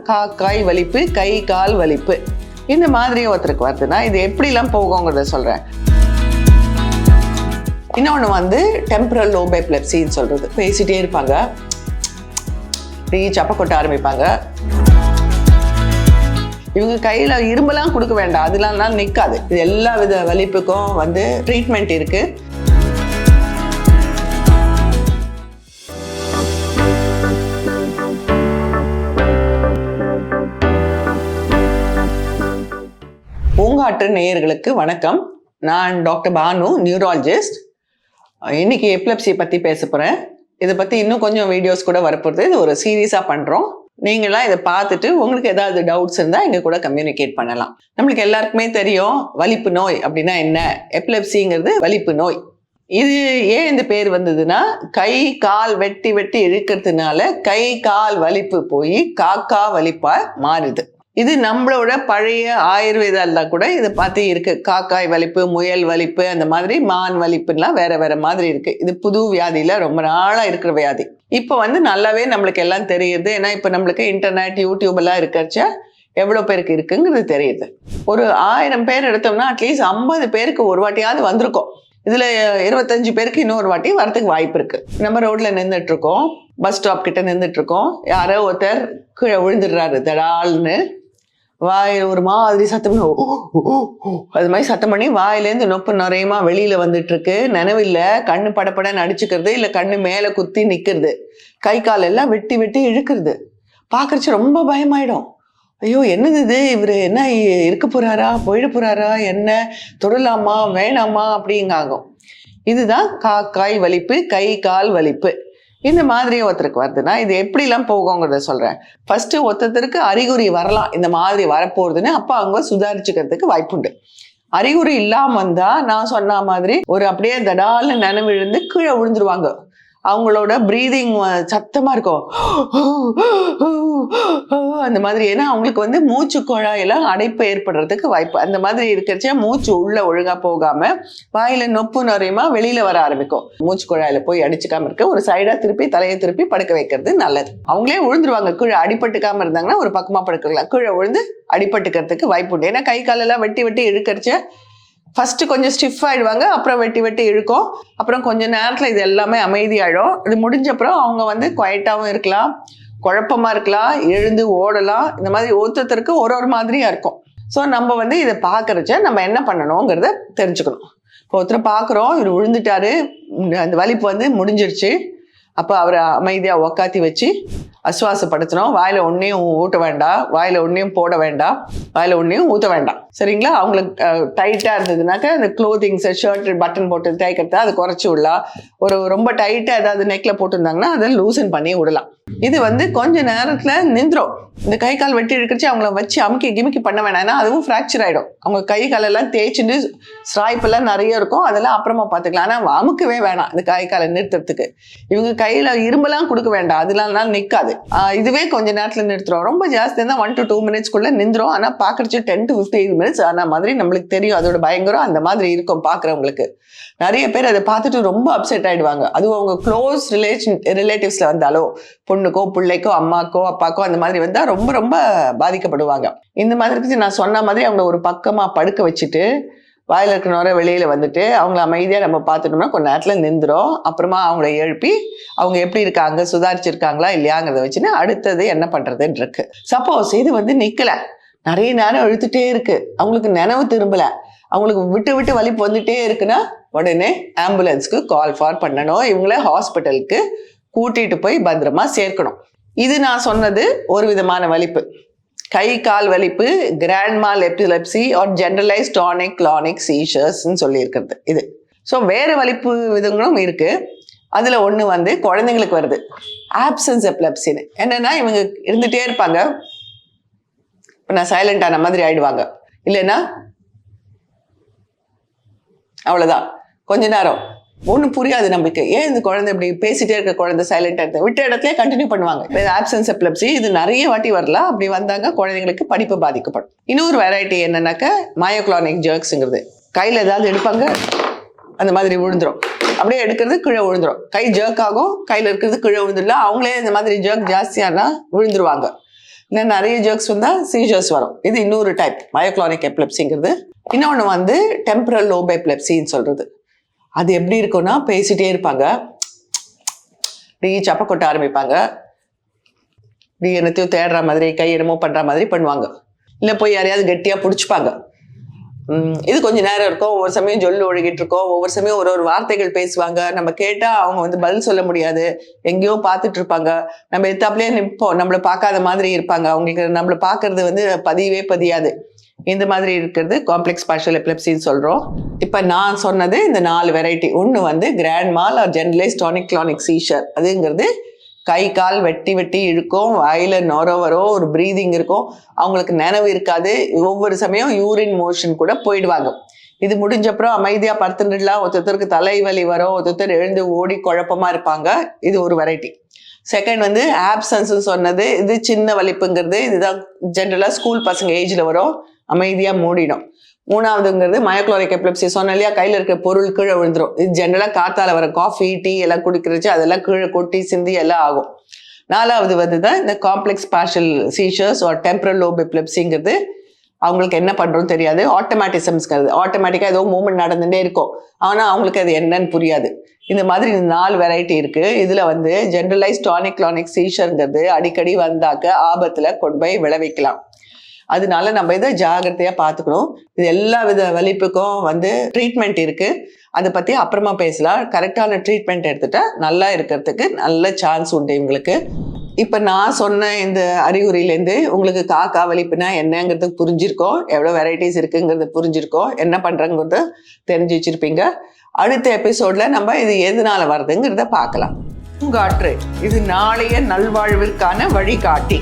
காக்காய் வலிப்பு கை கால் வலிப்பு. இந்த மாதிரி ஒருத்தருக்கு வருதுன்னா இது எப்படிலாம் போகுங்கிறத சொல்கிறேன் இன்னொன்று வந்து டெம்பரல் லோபை பிளப்சின்னு சொல்கிறது பேசிட்டே இருப்பாங்க. இப்படி சப்பை கொட்ட ஆரம்பிப்பாங்க. இவங்க கையில் இரும்பெல்லாம் கொடுக்க வேண்டாம். அதெல்லாம் நிற்காது இது எல்லா வித வலிப்புக்கும் வந்து ட்ரீட்மெண்ட் இருக்குது அறிவாற்று நேயர்களுக்கு வணக்கம். நான் டாக்டர் பானு நியூராலஜிஸ்ட். இன்னைக்கு எப்லப்சி பற்றி பேச போகிறேன் இதை பற்றி இன்னும் கொஞ்சம் வீடியோஸ் கூட வரப்போகிறது இது ஒரு சீரியஸாக பண்ணுறோம் நீங்களாம் இதை பார்த்துட்டு உங்களுக்கு ஏதாவது டவுட்ஸ் இருந்தால் எங்கள் கூட கம்யூனிகேட் பண்ணலாம். நம்மளுக்கு எல்லாருக்குமே தெரியும் வலிப்பு நோய் அப்படின்னா என்ன? எப்லப்சிங்கிறது வலிப்பு நோய். இது ஏன் இந்த பேர் வந்ததுன்னா கை கால் வெட்டி வெட்டி இழுக்கிறதுனால கை கால் வலிப்பு போய் காக்கா வலிப்பா மாறுது. இது நம்மளோட பழைய ஆயுர்வேதால கூட இதை பார்த்து இருக்கு. காக்காய் வலிப்பு முயல் வலிப்பு அந்த மாதிரி மான் வலிப்புலாம் வேற வேற மாதிரி இருக்கு. இது புது வியாதியில ரொம்ப நாளா இருக்கிற வியாதி. இப்போ வந்து நல்லாவே நம்மளுக்கு எல்லாம் தெரியுது. ஏன்னா இப்போ நம்மளுக்கு இன்டர்நெட் யூடியூப் எல்லாம் இருக்கிறச்ச எவ்வளோ பேருக்கு இருக்குங்கிறது தெரியுது. ஒரு ஆயிரம் பேர் எடுத்தோம்னா அட்லீஸ்ட் ஐம்பது பேருக்கு ஒரு வாட்டியாவது வந்திருக்கும். இதுல இருபத்தஞ்சு பேருக்கு இன்னொரு வாட்டி வரதுக்கு வாய்ப்பு இருக்கு. நம்ம ரோட்ல நின்றுட்டு இருக்கோம். பஸ் ஸ்டாப் கிட்ட நின்றுட்டு இருக்கோம். யாரோ ஒருத்தர் கீழே விழுந்துடுறாரு தடால்னு. வாயில் ஒரு மாதிரி சத்தம். ஓ, அது மாதிரி சத்தம் பண்ணி வாயிலேருந்து நொப்பு நிறையமா வெளியில வந்துட்டு இருக்கு நினைவில்ல. கண்ணு படப்பட நடிச்சுக்கிறது இல்ல கண்ணு மேல குத்தி நிக்கிறது. கை கால் எல்லாம் வெட்டி வெட்டி இழுக்கிறது. பார்க்கறச்சு ரொம்ப பயமாயிடும். ஐயோ என்னது இது? இவர் என்ன இருக்க போறாரா? போயிட போறாரா? என்ன? தொடலாமா? வேணாமா? அப்படிங்காகும். இதுதான் காக்காய் வலிப்பு கை கால் வலிப்பு. இந்த மாதிரி ஒருத்தருக்கு வருதுன்னா இது எப்படிலாம் போகுங்கிறத சொல்றேன். ஃபர்ஸ்ட் ஒருத்தருக்கு அறிகுறி வரலாம் இந்த மாதிரி வரப்போகுதுன்னு அப்போ அவங்க சுதாரிச்சுக்கிறதுக்கு வாய்ப்புண்டு. அறிகுறி இல்லாம வந்தா நான் சொன்ன மாதிரி ஒரு அப்படியே தடால்னு நினைவிழுந்து கீழே விழுந்துருவாங்க. அவங்களோட ப்ரீதிங் சத்தமா இருக்கும். அந்த மாதிரி. ஏன்னா அவங்களுக்கு வந்து மூச்சு குழாயெல்லாம் அடைப்பு ஏற்படுறதுக்கு வாய்ப்பு. அந்த மாதிரி இருக்கிறச்ச மூச்சு உள்ள ஒழுங்கா போகாம வாயில நொப்பு நுறையுமா வெளியில வர ஆரம்பிக்கும். மூச்சு குழாயில போய் அடிச்சுக்காம இருக்க ஒரு சைடா திருப்பி தலையை திருப்பி படுக்க வைக்கிறது நல்லது. அவங்களே விழுந்துருவாங்க கீழே அடிபட்டுக்காம இருந்தாங்கன்னா ஒரு பக்கமா படுக்கலாம் கீழே விழுந்து அடிபட்டுக்கிறதுக்கு வாய்ப்பு உண்டு. ஏன்னா கை காலெல்லாம் வெட்டி வெட்டி இழுக்கிறச்ச ஃபஸ்ட்டு கொஞ்சம் ஸ்டிஃப் ஆகிடுவாங்க அப்புறம் வெட்டி வெட்டி இழுக்கும். அப்புறம் கொஞ்சம் நேரத்தில் இது எல்லாமே அமைதியாயிடும். இது முடிஞ்ச அப்புறம் அவங்க வந்து குவைட்டாகவும் இருக்கலாம் குழப்பமாக இருக்கலாம் எழுந்து ஓடலாம். இந்த மாதிரி ஒருத்தருக்கு ஒரு ஒரு மாதிரியாக இருக்கும். ஸோ நம்ம வந்து இதை பார்க்குறச்ச நம்ம என்ன பண்ணணுங்கிறத தெரிஞ்சுக்கணும். இப்போ ஒருத்தர் பார்க்குறோம் இவர் விழுந்துட்டாரு அந்த வலிப்பு வந்து முடிஞ்சிருச்சு. அப்போ அவரை அமைதியாக உக்காத்தி வச்சு அசுவாசப்படுத்தணும் வாயில ஒன்றையும் ஊட்ட வேண்டாம் வாயில் ஒன்றையும் போட வேண்டாம் வாயில் ஒன்றையும் ஊற்ற வேண்டாம். சரிங்களா? அவங்களுக்கு டைட்டாக இருந்ததுனாக்கா அந்த க்ளோத்திங்ஸ் ஷர்ட் பட்டன் போட்டு தேய்க்கிறத அதை குறைச்சி விடலாம். ஒரு ரொம்ப டைட்டாக ஏதாவது நெக்கில் போட்டிருந்தாங்கன்னா அதை லூசன் பண்ணி விடலாம். இது வந்து கொஞ்ச நேரத்தில் நின்றுடும் இந்த கை கால் வெட்டி எடுக்கிறச்சு அவங்கள வச்சு அமுக்கி கிமுக்கி பண்ண வேணாம். ஏன்னா அதுவும் ஃப்ராக்சர் ஆகிடும் அவங்க கை காலெல்லாம் தேய்ச்சிட்டு ஸ்ட்ராய்ப்பெல்லாம் நிறைய இருக்கும். அதெல்லாம் அப்புறமா பார்த்துக்கலாம். ஆனால் அமுக்கவே வேணாம் இந்த கை காலை நிறுத்துறதுக்கு. இவங்க கையில் இரும்பெல்லாம் கொடுக்க வேண்டாம். அதெல்லாம் நிற்காது இதுவே கொஞ்ச நேரத்தில் நிறுத்துறோம் ரொம்ப ஜாஸ்தி தான் ஒன் டு டூ மினிட்ஸ்க்குள்ளே நின்றோம் ஆனால் பார்க்குறச்சு டென் டு ஃபிஃப்டி மினிட்ஸ் ஆன மாதிரி நம்மளுக்கு தெரியும். அதோட பயங்கரம் அந்த மாதிரி இருக்கும் பார்க்குறவங்களுக்கு நிறைய பேர் அதை பார்த்துட்டு ரொம்ப அப்செட் ஆயிடுவாங்க. அதுவும் அவங்க க்ளோஸ் ரிலேஷன் ரிலேட்டிவ்ஸில் வந்தாலோ பொண்ணுக்கோ பிள்ளைக்கோ அம்மாக்கோ அப்பாக்கோ அந்த மாதிரி வந்தால் ரொம்ப ரொம்ப பாதிக்கப்படுவாங்க. இந்த மாதிரி நான் சொன்ன மாதிரி அவங்கள ஒரு பக்கமா படுக்க வச்சுட்டு வாயில் இருக்கிற வெளியில் வெளியில வந்துட்டு அவங்கள அமைதியாக நம்ம பார்த்துட்டோம்னா கொஞ்ச நேரத்துல நின்றுரும். அப்புறமா அவங்கள எழுப்பி அவங்க எப்படி இருக்காங்க சுதாரிச்சிருக்காங்களா இல்லையாங்கிறத வச்சுன்னு அடுத்தது என்ன பண்ணுறதுன்னு இருக்கு. சப்போஸ் இது வந்து நிக்கல. நிறைய நேரம் இழுத்துட்டே இருக்கு. அவங்களுக்கு நினைவு திரும்பல. அவங்களுக்கு விட்டு விட்டு வலிப்பு வந்துட்டே இருக்குன்னா உடனே ஆம்புலன்ஸ்க்கு கால் ஃபார் பண்ணணும். இவங்கள ஹாஸ்பிட்டலுக்கு கூட்டிட்டு போய் பத்திரமா சேர்க்கணும். இது நான் சொன்னது ஒரு விதமான வலிப்பு. கை கால் வலிப்பு grand mal epilepsy or generalised tonic clonic சீஷர்ஸ்ன்னு சொல்லியிருக்கிறது இது. ஸோ வேறு வலிப்பு விதங்களும் இருக்குது அதில் ஒன்று வந்து குழந்தைங்களுக்கு வருது. ஆப்சன்ஸ் எப்லப்சின்னு என்னென்னா இவங்க இருந்துகிட்டே இருப்பாங்க. இப்போ நான் சைலண்ட் ஆன மாதிரி ஆயிடுவாங்க. இல்லைன்னா? அவ்வளோதான் கொஞ்ச நேரம். ஒன்றும் புரியாது நம்மளுக்கு. ஏன் இந்த குழந்தை இப்படி பேசிட்டே இருக்க குழந்தை சைலண்டாக இருந்தது விட்ட இடத்துல கண்டினியூ பண்ணுவாங்க. ஆப்சன்ஸ் எப்லப்சி இது நிறைய வாட்டி வரலாம் அப்படி வந்தாங்க குழந்தைங்களுக்கு படிப்பு பாதிக்கப்படும். இன்னொரு வெரைட்டி என்னன்னாக்க மயோக்ளானிக் ஜர்க்ஸுங்கிறது கையில் ஏதாவது எடுப்பாங்க அந்த மாதிரி விழுந்துரும். அப்படியே எடுக்கிறது கீழே விழுந்துரும். கை ஜர்க் ஆகும் கையில் இருக்கிறது கீழே விழுந்துடலாம். அவங்களே இந்த மாதிரி ஜர்க் ஜாஸ்தியானா விழுந்துருவாங்க. இன்னும் நிறைய ஜோக்ஸ் வந்தால் சீஜர்ஸ் வரும். இது இன்னொரு டைப் மயோக்ளானிக் எப்லெப்சிங்கிறது இன்னொன்று வந்து டெம்பரல் லோப் எப்லெப்சின்னு சொல்கிறது அது எப்படி இருக்கும்னா பேசிட்டே இருப்பாங்க. டீ சப்பை கொட்ட ஆரம்பிப்பாங்க. டீ என்னத்தையும் தேடுற மாதிரி கை என்னமோ பண்ணுற மாதிரி பண்ணுவாங்க. இல்லை போய் யாரையாவது கெட்டியாக பிடிச்சிப்பாங்க. இது கொஞ்ச நேரம் இருக்கும். ஒவ்வொரு சமயம் ஜொல்லு ஒழுகிட்டு இருக்கோம். ஒவ்வொரு சமயம் ஒரு ஒரு வார்த்தைகள் பேசுவாங்க. நம்ம கேட்டா அவங்க வந்து பதில் சொல்ல முடியாது. எங்கேயோ பார்த்துட்டு இருப்பாங்க. நம்ம எத்தாப்லயே நிற்போம் நம்மள பார்க்காத மாதிரி இருப்பாங்க. அவங்களுக்கு நம்மள பார்க்கறது வந்து பதியவே பதியாது. இந்த மாதிரி இருக்கிறது காம்ப்ளெக்ஸ் பார்ஷல் எப்ளப்சின்னு சொல்றோம். இப்போ நான் சொன்னது இந்த நாலு வெரைட்டி ஒன்று வந்து grand mal or generalised tonic clonic seizure அதுங்கிறது கை கால் வெட்டி வெட்டி இழுக்கும் வாயில நொர வரோ ஒரு ப்ரீதிங் இருக்கும். அவங்களுக்கு நினைவு இருக்காது. ஒவ்வொரு சமயம் யூரின் மோஷன் கூட போயிடுவாங்க. இது முடிஞ்ச அப்புறம் அமைதியா படுத்துட்டுலாம் ஒருத்தருக்கு தலைவலி வரும். ஒருத்தர் எழுந்து ஓடி குழப்பமா இருப்பாங்க. இது ஒரு வெரைட்டி செகண்ட் வந்து ஆப்சன்ஸ் சொன்னது. இது சின்ன வலிப்புங்கிறது. இதுதான் ஜென்ரலா ஸ்கூல் பசங்க ஏஜ்ல வரும். அமைதியா மூடிடும். மூணாவதுங்கிறது மயோக்ளோரிக் எப்ளப்சி சொன்ன இல்லையா கையில் இருக்க பொருள் கீழே விழுந்துடும் இது ஜென்ரலாக காத்தால வர காஃபி டீ எல்லாம் குடிக்கிறச்சு அதெல்லாம் கீழே கொட்டி சிந்தி எல்லாம் ஆகும். நாலாவது வந்து தான் இந்த காம்ப்ளெக்ஸ் பார்ஷல் சீஷர்ஸ் ஒரு டெம்பரல் லோப் எப்ளப்சிங்கிறது அவங்களுக்கு என்ன பண்ணுறோன்னு தெரியாது. ஆட்டோமேட்டிசம்ஸ்ங்கிறது ஆட்டோமேட்டிக்காக ஏதோ மூமெண்ட் நடந்துகிட்டே இருக்கும். ஆனால் அவங்களுக்கு அது என்னன்னு புரியாது. இந்த மாதிரி இந்த நாலு வெரைட்டி இருக்கு. இதில் வந்து ஜென்ரலைஸ் டானிக் கிளானிக் சீஷருங்கிறது அடிக்கடி வந்தாக்க ஆபத்தில் கொண்டு போய் விளைவிக்கலாம். அதனால நம்ம இதை ஜாகிரதையாக பார்த்துக்கணும். இது எல்லா வித வலிப்புக்கும் வந்து ட்ரீட்மெண்ட் இருக்கு. அதை பற்றி அப்புறமா பேசலாம். கரெக்டான ட்ரீட்மெண்ட் எடுத்துட்டா நல்லா இருக்கிறதுக்கு நல்ல சான்ஸ் உண்டு இவங்களுக்கு. இப்போ நான் சொன்ன இந்த அறிகுறியிலேருந்து உங்களுக்கு காக்கா வலிப்புனா என்னங்கிறது புரிஞ்சிருக்கோம். எவ்வளோ வெரைட்டிஸ் இருக்குங்கிறது புரிஞ்சிருக்கோம். என்ன பண்ணுறங்கிறது தெரிஞ்சு வச்சிருப்பீங்க. அடுத்த எபிசோட்ல நம்ம இது எதனால வருதுங்கிறத பார்க்கலாம். பூங்காற்று இது நாளைய நல்வாழ்விற்கான வழிகாட்டி.